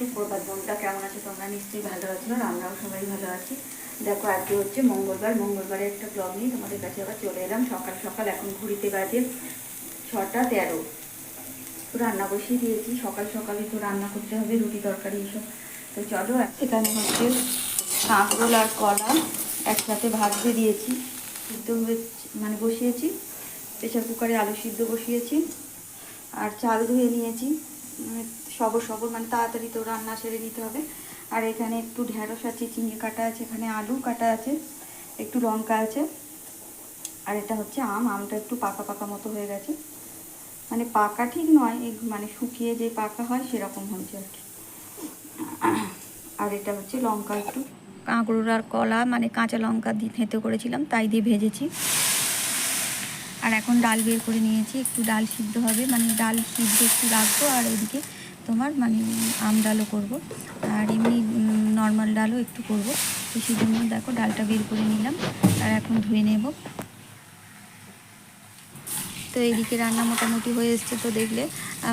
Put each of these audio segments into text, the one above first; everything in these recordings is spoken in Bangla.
সুপ্রভাত বোনটা কেমন আছে তোমরা নিশ্চয়ই ভালো আছো, আর আমরাও সবাই ভালো আছি। দেখো, আজকে হচ্ছে মঙ্গলবার, মঙ্গলবারে একটা ব্লগ নিয়ে তোমাদের কাছে আবার চলে এলাম। সকাল সকাল এখন ঘুরিতে বাজে ছটা তেরো। রান্না বসিয়ে দিয়েছি, সকাল সকালে তো রান্না করতে হবে, রুটি তরকারি এসব। তো চলো, এখানে হচ্ছে কাঁকরোল আর কলা একসাথে ভাজতে দিয়েছি। সিদ্ধ হয়েছে মানে বসিয়েছি প্রেশার কুকারে আলু সিদ্ধ বসিয়েছি। আর চাল ধুয়ে নিয়েছি। মানে সবর সবর মানে তাড়াতাড়ি তো রান্না সেরে নিতে হবে। আর এখানে একটু ঢেঁড়স আছে, চিংড়ি কাটা আছে, এখানে আলু কাটা আছে, একটু লঙ্কা আছে। আর এটা হচ্ছে আম, আমটা একটু পাকা পাকা মতো হয়ে গেছে। মানে পাকা ঠিক নয় মানে শুকিয়ে যে পাকা হয় সেরকম হয়েছে আর কি। আর এটা হচ্ছে লঙ্কা একটু। কাঁকড়োর আর কলা মানে কাঁচা লঙ্কা দিয়ে থেঁতে করেছিলাম, তাই দিয়ে ভেজেছি। আর এখন ডাল বের করে নিয়েছি, একটু ডাল সিদ্ধ হবে মানে ডাল সিদ্ধ একটু রাখব আর ওইদিকে তোমার মানে আম ডালও করব। আর এমনি নর্মাল ডালও একটু করব। তো সেই জন্য দেখো ডালটা বের করে নিলাম, আর এখন ধুয়ে নেব। তো এদিকে রান্না মোটামুটি হয়ে এসছে তো দেখলে।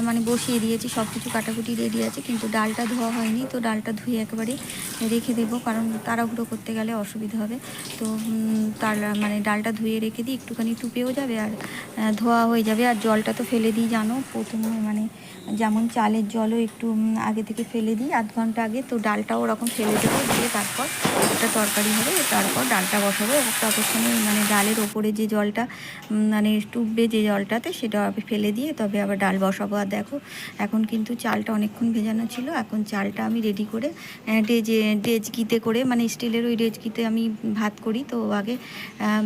মানে বসিয়ে দিয়েছি সব কিছু কাটাকুটি রেডি আছে, কিন্তু ডালটা ধোয়া হয়নি, তো ডালটা ধুয়ে একেবারে রেখে দেবো, কারণ তাড়াহুড়ো করতে গেলে অসুবিধা হবে। তো তার মানে ডালটা ধুয়ে রেখে দিই, একটুখানি টুপেও যাবে আর ধোয়া হয়ে যাবে। আর জলটা তো ফেলে দিই, জানো, প্রথমে মানে যেমন চালের জলও একটু আগে থেকে ফেলে দিই, আধ ঘণ্টা আগে, তো ডালটাও ওরকম ফেলে দেবো, দিয়ে তারপর একটা তরকারি হবে, তারপর ডালটা বসাবো ততক্ষণে মানে ডালের ওপরে যে জলটা মানে টুববে যে জলটাতে, সেটা ফেলে দিয়ে তবে আবার ডাল বসাবো। আর দেখো, এখন কিন্তু চালটা অনেকক্ষণ ভেজানো ছিল। এখন চালটা আমি রেডি করে ডেজে, ডেজকিতে করে মানে স্টিলের ওই ডেজকিতে আমি ভাত করি। তো আগে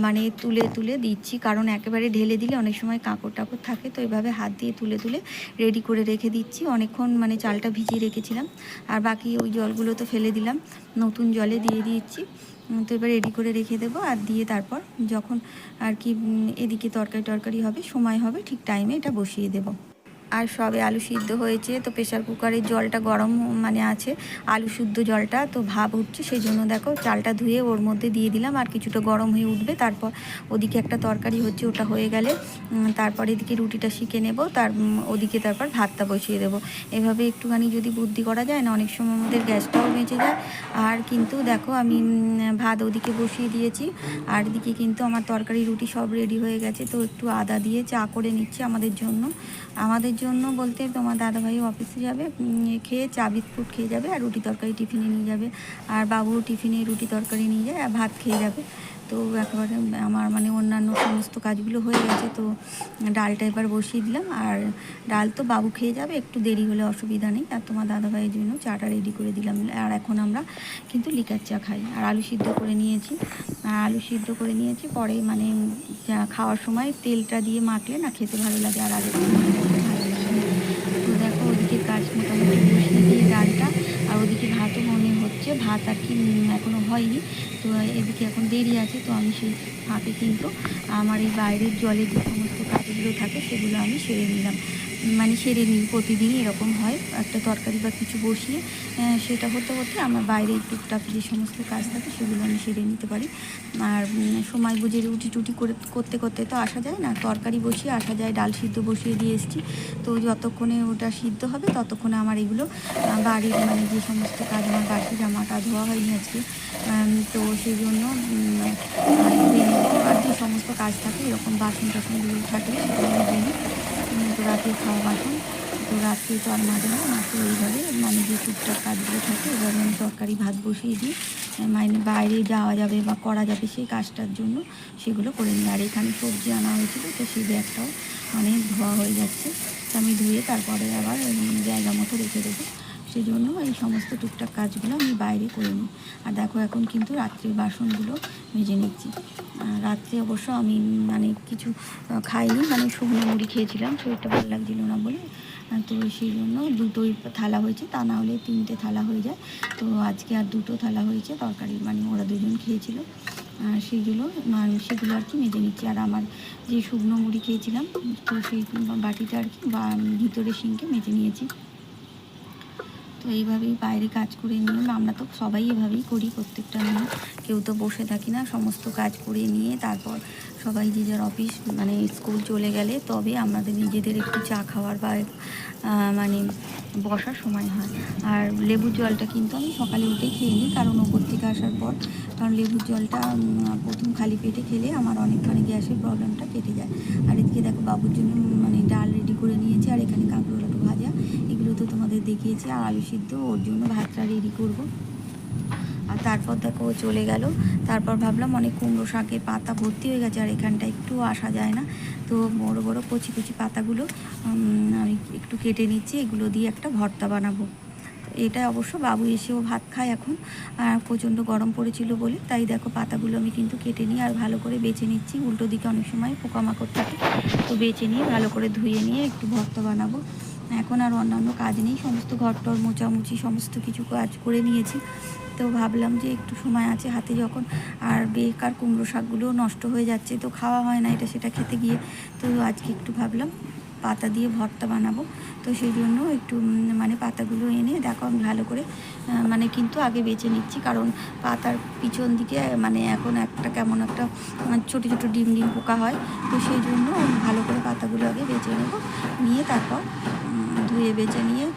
মানে তুলে তুলে দিচ্ছি। কারণ একেবারে ঢেলে দিলে অনেক সময় কাঁকড় টাকড় থাকে। তো এইভাবে হাত দিয়ে তুলে তুলে রেডি করে রেখে দিচ্ছি। অনেকক্ষণ মানে চালটা ভিজিয়ে রেখেছিলাম। আর বাকি ওই জলগুলো তো ফেলে দিলাম। নতুন জলে দিয়ে দিচ্ছি। তো এবার রেডি করে রেখে দেবো। আর দিয়ে তারপর যখন আর কি এদিকে তরকারি টরকারি হবে, সময় হবে, ঠিক টাইমে এটা বসিয়ে দেবো। আর সবে আলু সিদ্ধ হয়েছে, তো প্রেশার কুকারের জলটা গরম মানে আছে, আলু শুদ্ধ জলটা, তো ভাব উঠছে সেই জন্য দেখো চালটা ধুয়ে ওর মধ্যে দিয়ে দিলাম, আর কিছুটা গরম হয়ে উঠবে, তারপর ওদিকে একটা তরকারি হচ্ছে, ওটা হয়ে গেলে তারপর এদিকে রুটিটা শিখে নেব, তার ওদিকে তারপর ভাতটা বসিয়ে দেবো। এভাবে একটুখানি যদি বুদ্ধি করা যায়, না অনেক সময় আমাদের গ্যাসটাও বেঁচে যায়, আর কিন্তু দেখো আমি ভাত ওদিকে বসিয়ে দিয়েছি, আর দিকে কিন্তু আমার তরকারি, রুটি সব রেডি হয়ে গেছে, তো একটু আদা দিয়ে চা করে নিচ্ছি আমাদের জন্য। আমাদের জন্য বলতে তোমার দাদাভাই অফিসে যাবে খেয়ে চা, বিস্কুট খেয়ে যাবে আর রুটি তরকারি টিফিনে নিয়ে যাবে। আর বাবু টিফিনে রুটি তরকারি নিয়ে যায় আর ভাত খেয়ে যাবে। তো একেবারে আমার মানে অন্যান্য সমস্ত কাজগুলো হয়ে গেছে, তো ডালটা এবার বসিয়ে দিলাম। আর ডাল তো বাবু খেয়ে যাবে, একটু দেরি হলে অসুবিধা নেই। আর তোমার দাদাভাইয়ের জন্য চাটা রেডি করে দিলাম। আর এখন আমরা কিন্তু লিকার চা খাই। আর আলু সিদ্ধ করে নিয়েছি। আর আলু সিদ্ধ করে নিয়েছি, পরে মানে খাওয়ার সময় তেলটা দিয়ে মাখলে না খেতে ভালো লাগে। আর মনে ভালো লাগে তো দেখো ওদিকে কাজ মোটামুটি বসিয়ে দিয়ে ডালটা আর ওদিকে ভাতও মনে হচ্ছে ভাত আর কি এখনও হয়নি। তো এদিকে এখন দেরি আছে, তো আমি সেই ফাঁকে কিন্তু আমার এই বাইরের জলে যে সমস্ত কাজগুলো থাকে, সেগুলো আমি সেরে নিলাম। মানে সেরে নিই প্রতিদিনই এরকম হয়। একটা তরকারি বা কিছু বসিয়ে সেটা হতে হতে আমার বাইরে টুকটাক যে সমস্ত কাজ থাকে সেগুলো আমি সেরে নিতে পারি। আর সময় বুঝে রুটি টুটি করে করতে করতে তো আসা যায় না। তরকারি বসিয়ে আসা যায় ডাল সিদ্ধ বসিয়ে দিয়ে এসেছি। তো যতক্ষণে ওটা সিদ্ধ হবে ততক্ষণে আমার এগুলো বাড়ির মানে যে সমস্ত কাজ আমার বাড়তি জামাটা ধোয়া হয়নি আজকে তো সেই জন্য উম, মানে। আর যে সমস্ত কাজ থাকে এরকম বাসন টাসনগুলো থাকলে সেগুলো তো রাতে খাওয়া বাসন তো রাত্রে তো আর মাঝে না মাকে এইভাবে মানে যে টুকটাক কাজগুলো থাকে, এভাবে আমি তরকারি, ভাত বসিয়ে দিই। মানে বাইরে যাওয়া যাবে বা করা যাবে সেই কাজটার জন্য সেগুলো করে নিই। আর এখানে সবজি আনা হয়েছিল, তো সেই ব্যাগটাও অনেক ধোয়া হয়ে যাচ্ছে। তো আমি ধুয়ে তারপরে আবার জায়গা মতো রেখে দেবো। সেই জন্য এই সমস্ত টুকটাক কাজগুলো আমি বাইরে করে নিই। আর দেখো এখন কিন্তু রাত্রির বাসনগুলো মেজে নিচ্ছি। রাত্রে অবশ্য আমি মানে কিছু খাইনি মানে শুকনো মুড়ি খেয়েছিলাম, শরীরটা ভালো লাগছিল না বলে। তো সেই জন্য দুটোই থালা হয়েছে, তা না হলে তিনটে থালা হয়ে যায়। তো আজকে আর দুটো থালা হয়েছে, তরকারি মানে ওরা দুজন খেয়েছিল। আর সেইগুলো মানে সেগুলো আর কি মেজে নিচ্ছি। আর আমার যে শুকনো মুড়ি খেয়েছিলাম, তো সেই বাটিটা আর কি বা, ভিতরে সিঙ্কে মেজে নিয়েছি। তো এইভাবেই বাইরে কাজ করে নিয়ে, আমরা তো সবাই এভাবেই করি প্রত্যেকটা মেয়ে কেউ তো বসে থাকি না, সমস্ত কাজ করে নিয়ে তারপর সবাই যে যার অফিস মানে স্কুল চলে গেলে তবে আমাদের নিজেদের একটু চা খাওয়ার বা মানে বসার সময় হয়। আর লেবুর জলটা কিন্তু আমি সকালে উঠে খেয়ে নিই, কারণ ওপর থেকে আসার পর, কারণ লেবুর জলটা প্রথম খালি পেটে খেলে আমার অনেকখানি গ্যাসের প্রবলেমটা কেটে যায়। আর এদিকে দেখো বাবুর জন্য মানে ডাল রেডি করে নিয়েছি, আর এখানে কাঁকড়োর একটু ভাজা তো তোমাদের দেখিয়েছি, আর আলু সিদ্ধ, ওর জন্য ভাতটা রেডি করব। আর তারপর দেখো ও চলে গেল। তারপর ভাবলাম অনেক কুমড়ো শাকের পাতা ভর্তি হয়ে গেছে, আর এখানটা একটু আসা যায় না। তো বড় বড় কচি কচি পাতাগুলো আমি একটু কেটে নিচ্ছি, এগুলো দিয়ে একটা ভর্তা বানাবো। এটা অবশ্য বাবু এসেও ভাত খায় এখন, আর প্রচণ্ড গরম পড়েছিল বলে, তাই দেখো পাতাগুলো আমি কিন্তু কেটে নিই আর ভালো করে বেছে নিচ্ছি। উল্টো দিকে অনেক সময় পোকামাকড় থাকে, তো বেছে নিয়ে ভালো করে ধুয়ে নিয়ে একটু ভর্তা বানাবো। এখন আর অন্যান্য কাজ নেই। সমস্ত ঘর টর মোচামুচি সমস্ত কিছু কাজ করে নিয়েছি। তো ভাবলাম যে একটু সময় আছে হাতে যখন। আর বেকার কুমড়ো শাকগুলো নষ্ট হয়ে যাচ্ছে, তো খাওয়া হয় না এটা সেটা খেতে গিয়ে। তো আজকে একটু ভাবলাম পাতা দিয়ে ভর্তা বানাবো। তো সেই জন্য একটু মানে পাতাগুলো এনে দেখো আমি ভালো করে মানে কিন্তু আগে বেছে নিচ্ছি। কারণ পাতার পিছন দিকে মানে এখন একটা কেমন একটা ছোটো ছোটো ডিম ডিম পোকা হয়। তো সেই জন্য ভালো করে পাতাগুলো আগে বেছে নেব। নিয়ে তারপর ধুয়ে বেছে নিয়ে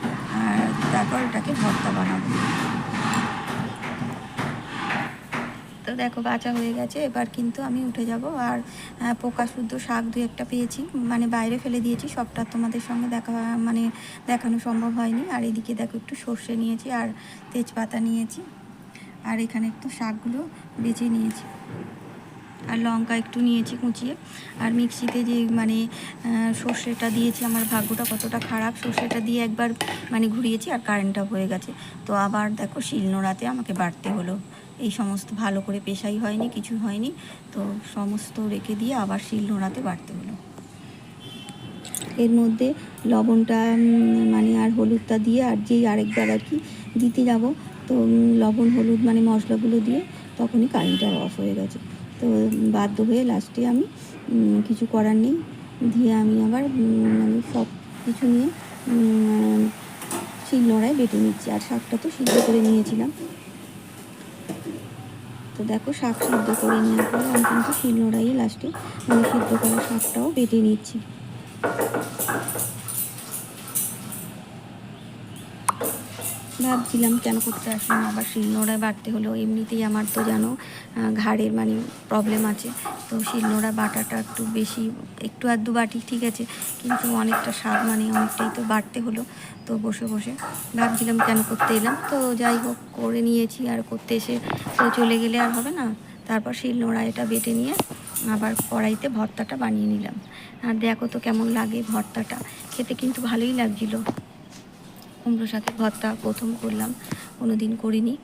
আর তারপর ওটাকে ভর্তা বানাবো। তো দেখো বাঁচা হয়ে গেছে। এবার কিন্তু আমি উঠে যাব আর পোকা শুদ্ধ শাক দু একটা পেয়েছি। মানে বাইরে ফেলে দিয়েছি, সবটা তোমাদের সঙ্গে দেখা মানে দেখানো সম্ভব হয়নি। আর এদিকে দেখো, একটু সর্ষে নিয়েছি আর তেজপাতা নিয়েছি। আর এখানে একটু শাকগুলো বেছে নিয়েছি। আর লঙ্কা একটু নিয়েছি কুচিয়ে। আর মিক্সিতে যে মানে সর্ষেটা দিয়েছি, আমার ভাগ্যটা কতটা খারাপ, সর্ষেটা দিয়ে একবার মানে ঘুরিয়েছি আর কারেন্টটা হয়ে গেছে। তো আবার দেখো শিলনোড়াতে আমাকে বাড়তে হলো। এই সমস্ত ভালো করে পেশাই হয়নি, কিছু হয়নি। তো সমস্ত রেখে দিয়ে আবার শিলনোড়াতে বাড়তে হলো। এর মধ্যে লবণটা মানে আর হলুদটা দিয়ে আর যেই আরেকবার আর কি দিতে যাব, তো লবণ, হলুদ মানে মশলাগুলো দিয়ে তখনই কারেন্টটা অফ হয়ে গেছে। তো বাধ্য হয়ে লাস্টে আমি কিছু করার নেই। দিয়ে আমি আবার মানে সব কিছু নিয়ে শিলনোড়ায় বেটে নিচ্ছি। আর শাকটা তো সিদ্ধ করে নিয়েছিলাম। তো দেখো, শাক সিদ্ধ করে নেওয়ার পরে আমি কিন্তু শিল শিলনোড়াই লাস্টে মানে সিদ্ধ করা শাকটাও বেটে নিচ্ছি। ভাবছিলাম কেন করতে আসলাম, আবার শিলনোড়ায় বাড়তে হলো। এমনিতেই আমার তো জানো ঘাড়ের মানে প্রবলেম আছে। তো শিলনোড়া বাটাটা একটু বেশি, একটু আধটু বাটি, ঠিক আছে। কিন্তু অনেকটা স্বাদ মানে অনেকটাই তো বাড়তে হলো। তো বসে বসে ভাবছিলাম কেন করতে এলাম। তো যাই হোক, করে নিয়েছি। আর করতে এসে তো চলে গেলে আর হবে না। তারপর শিলনোড়া এটা বেটে নিয়ে আবার কড়াইতে ভর্তাটা বানিয়ে নিলাম। আর দেখো তো কেমন লাগে ভর্তাটা। খেতে কিন্তু ভালোই লাগছিল। কুমড়ো শাকের ভর্তা প্রথম করলাম কোনো দিন করিনি।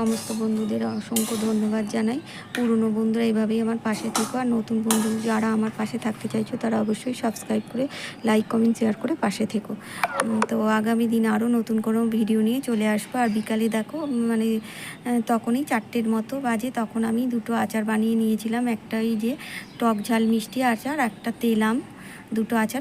সমস্ত বন্ধুদের অসংখ্য ধন্যবাদ জানাই। পুরনো বন্ধুরা এইভাবেই আমার পাশে থেকো আর নতুন বন্ধু যারা আমার পাশে থাকতে চাইছো তারা অবশ্যই সাবস্ক্রাইব করে লাইক কমেন্ট শেয়ার করে পাশে থেকো। তো আগামী দিনে আরও নতুন কোনো ভিডিও নিয়ে চলে আসব। আর বিকালে দেখো মানে তখনই চারটের মতো বাজে, তখন আমি দুটো আচার বানিয়ে নিয়েছিলাম। একটা যে টক ঝাল মিষ্টি আচার, একটা তেলাম, দুটো আচার